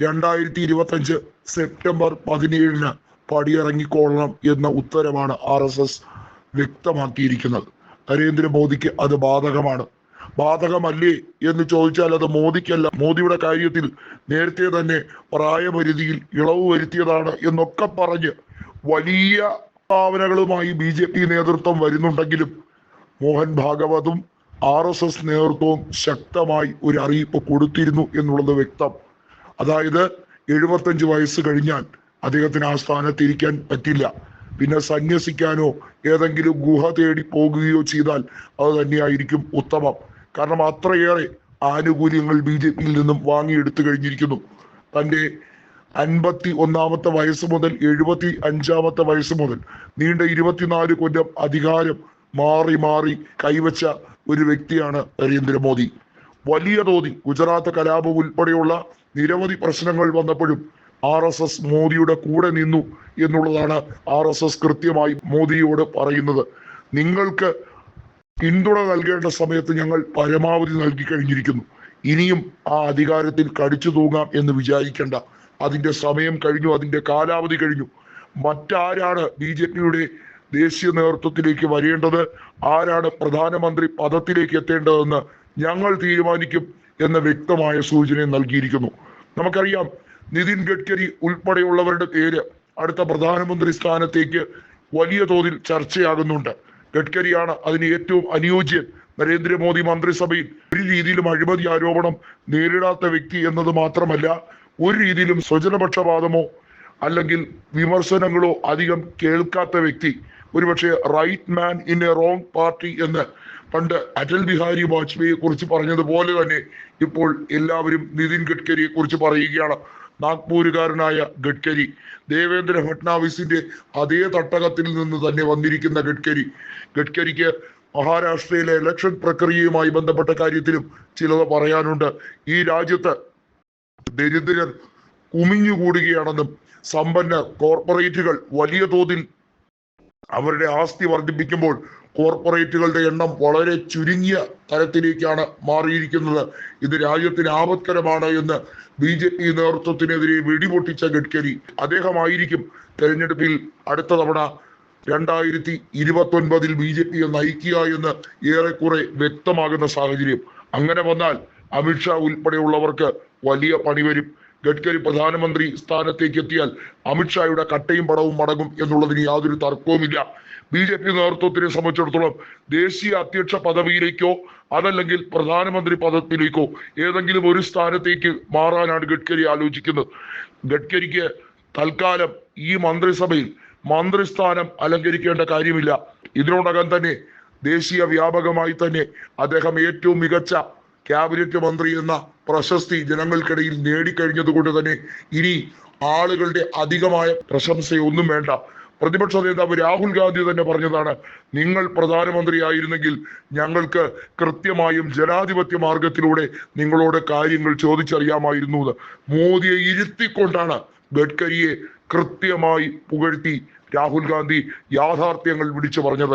രണ്ടായിരത്തി ഇരുപത്തഞ്ച് സെപ്റ്റംബർ പതിനേഴിന് പടിയിറങ്ങിക്കൊള്ളണം എന്ന ഉത്തരവാണ് ആർ എസ് എസ് വ്യക്തമാക്കിയിരിക്കുന്നത്. നരേന്ദ്രമോദിക്ക് അത് ബാധകമാണ്. ബാധകമല്ലേ എന്ന് ചോദിച്ചാൽ അത് മോദിക്കല്ല. മോദിയുടെ കാര്യത്തിൽ നേരത്തെ തന്നെ പ്രായപരിധിയിൽ ഇളവ് വരുത്തിയതാണ് എന്നൊക്കെ പറഞ്ഞ് വലിയ ഭാവനകളുമായി ബി ജെ പി നേതൃത്വം വരുന്നുണ്ടെങ്കിലും മോഹൻ ഭാഗവതും ആർ എസ് എസ് നേതൃത്വവും ശക്തമായി ഒരു അറിയിപ്പ് കൊടുത്തിരുന്നു എന്നുള്ളത് വ്യക്തം. അതായത് എഴുപത്തഞ്ച് വയസ്സ് കഴിഞ്ഞാൽ അദ്ദേഹത്തിന് ആ സ്ഥാനത്ത് ഇരിക്കാൻ പറ്റില്ല. പിന്നെ സന്യസിക്കാനോ ഏതെങ്കിലും ഗുഹ തേടി പോകുകയോ ചെയ്താൽ അത് തന്നെയായിരിക്കും ഉത്തമം. കാരണം അത്രയേറെ ആനുകൂല്യങ്ങൾ ബി ജെ പിയിൽ നിന്നും വാങ്ങിയെടുത്തു കഴിഞ്ഞിരിക്കുന്നു. തന്റെ അൻപത്തി ഒന്നാമത്തെ വയസ്സ് മുതൽ എഴുപത്തി അഞ്ചാമത്തെ വയസ്സ് മുതൽ നീണ്ട ഇരുപത്തിനാല് കൊല്ലം അധികാരം മാറി മാറി കൈവച്ച ഒരു വ്യക്തിയാണ് നരേന്ദ്രമോദി. വലിയ തോതിൽ ഗുജറാത്ത് കലാപം ഉൾപ്പെടെയുള്ള നിരവധി പ്രശ്നങ്ങൾ വന്നപ്പോഴും ആർ എസ് എസ് മോദിയുടെ കൂടെ നിന്നു എന്നുള്ളതാണ് ആർ എസ് എസ് കൃത്യമായി മോദിയോട് പറയുന്നത്. നിങ്ങൾക്ക് പിന്തുണ നൽകേണ്ട സമയത്ത് ഞങ്ങൾ പരമാവധി നൽകി കഴിഞ്ഞിരിക്കുന്നു. ഇനിയും ആ അധികാരത്തിൽ കടിച്ചു തൂങ്ങാം എന്ന് വിചാരിക്കേണ്ട. അതിന്റെ സമയം കഴിഞ്ഞു അതിന്റെ കാലാവധി കഴിഞ്ഞു. മറ്റാരാണ് ബി ജെ പിയുടെ ദേശീയ നേതൃത്വത്തിലേക്ക് വരേണ്ടത്? ആരാണ് പ്രധാനമന്ത്രി പദത്തിലേക്ക് എത്തേണ്ടതെന്ന് ഞങ്ങൾ തീരുമാനിക്കും എന്ന വ്യക്തമായ സൂചന നൽകിയിരിക്കുന്നു. നമുക്കറിയാം നിതിൻ ഗഡ്കരി ഉൾപ്പെടെയുള്ളവരുടെ പേര് അടുത്ത പ്രധാനമന്ത്രി സ്ഥാനത്തേക്ക് വലിയ തോതിൽ ചർച്ചയാകുന്നുണ്ട്. ഗഡ്കരിയാണ് അതിന് ഏറ്റവും അനുയോജ്യൻ. നരേന്ദ്രമോദി മന്ത്രിസഭയിൽ ഒരു രീതിയിലും അഴിമതി ആരോപണം നേരിടാത്ത വ്യക്തി എന്നത് മാത്രമല്ല ഒരു രീതിയിലും സ്വജനപക്ഷപാതമോ അല്ലെങ്കിൽ വിമർശനങ്ങളോ അധികം കേൾക്കാത്ത വ്യക്തി. ഒരുപക്ഷെ right man in a wrong party എന്ന് പണ്ട് അടൽ ബിഹാരി വാജ്പേയിയെ കുറിച്ച് പറഞ്ഞതുപോലെ തന്നെ ഇപ്പോൾ എല്ലാവരും നിതിൻ ഗഡ്കരിയെ കുറിച്ച് പറയുകയാണ്. നാഗ്പൂരുകാരനായ ഗഡ്കരി ദേവേന്ദ്ര ഫട്നാവിസിന്റെ അതേ തട്ടകത്തിൽ നിന്ന് തന്നെ വന്നിരിക്കുന്ന ഗഡ്കരി. ഗഡ്കരിക്ക് മഹാരാഷ്ട്രയിലെ ഇലക്ഷൻ പ്രക്രിയയുമായി ബന്ധപ്പെട്ട കാര്യത്തിലും ചിലത് പറയാനുണ്ട്. ഈ രാജ്യത്ത് ദരിദ്രർ കുമിഞ്ഞുകൂടുകയാണെന്നും സമ്പന്നർ കോർപ്പറേറ്റുകൾ വലിയ തോതിൽ അവരുടെ ആസ്തി വർദ്ധിപ്പിക്കുമ്പോൾ കോർപ്പറേറ്റുകളുടെ എണ്ണം വളരെ ചുരുങ്ങിയ തരത്തിലേക്കാണ് മാറിയിരിക്കുന്നത്. ഇത് രാജ്യത്തിന് ആപത്കരമാണ് എന്ന് ബി ജെ പി നേതൃത്വത്തിനെതിരെ വെടിപൊട്ടിച്ച ഗഡ്കരി അദ്ദേഹമായിരിക്കും തെരഞ്ഞെടുപ്പിൽ അടുത്ത തവണ രണ്ടായിരത്തി ഇരുപത്തി ഒൻപതിൽ ബി ജെ പിയെ നയിക്കുക എന്ന് ഏറെക്കുറെ വ്യക്തമാകുന്ന സാഹചര്യം. അങ്ങനെ വന്നാൽ അമിത്ഷാ ഉൾപ്പെടെയുള്ളവർക്ക് വലിയ പണി വരും. ഗഡ്കരി പ്രധാനമന്ത്രി സ്ഥാനത്തേക്ക് എത്തിയാൽ അമിത്ഷായുടെ കട്ടയും പടവും മടങ്ങും എന്നുള്ളതിന് യാതൊരു തർക്കവുമില്ല. ബി ജെ പി നേതൃത്വത്തിനെ സംബന്ധിച്ചിടത്തോളം ദേശീയ അധ്യക്ഷ പദവിയിലേക്കോ അതല്ലെങ്കിൽ പ്രധാനമന്ത്രി പദത്തിലേക്കോ ഏതെങ്കിലും ഒരു സ്ഥാനത്തേക്ക് മാറാനാണ് ഗഡ്കരി ആലോചിക്കുന്നത്. ഗഡ്കരിക്ക് തൽക്കാലം ഈ മന്ത്രിസഭയിൽ മന്ത്രിസ്ഥാനം അലങ്കരിക്കേണ്ട കാര്യമില്ല. ഇതിനോടകം തന്നെ ദേശീയ വ്യാപകമായി തന്നെ അദ്ദേഹം ഏറ്റവും മികച്ച ക്യാബിനറ്റ് മന്ത്രി എന്ന പ്രശസ്തി ജനങ്ങൾക്കിടയിൽ നേടിക്കഴിഞ്ഞത് കൊണ്ട് തന്നെ ഇനി ആളുകളുടെ അധികമായ പ്രശംസയൊന്നും വേണ്ട. പ്രതിപക്ഷ നേതാവ് രാഹുൽ ഗാന്ധി തന്നെ പറഞ്ഞതാണ് നിങ്ങൾ പ്രധാനമന്ത്രിയായിരുന്നെങ്കിൽ ഞങ്ങൾക്ക് കൃത്യമായും ജനാധിപത്യ മാർഗത്തിലൂടെ നിങ്ങളോട് കാര്യങ്ങൾ ചോദിച്ചറിയാമായിരുന്നു എന്ന്. മോദിയെ ഇരുത്തിക്കൊണ്ടാണ് ഗഡ്കരിയെ കൃത്യമായി പുകഴ്ത്തി രാഹുൽ ഗാന്ധി യാഥാർത്ഥ്യങ്ങൾ വിളിച്ചു പറഞ്ഞത്.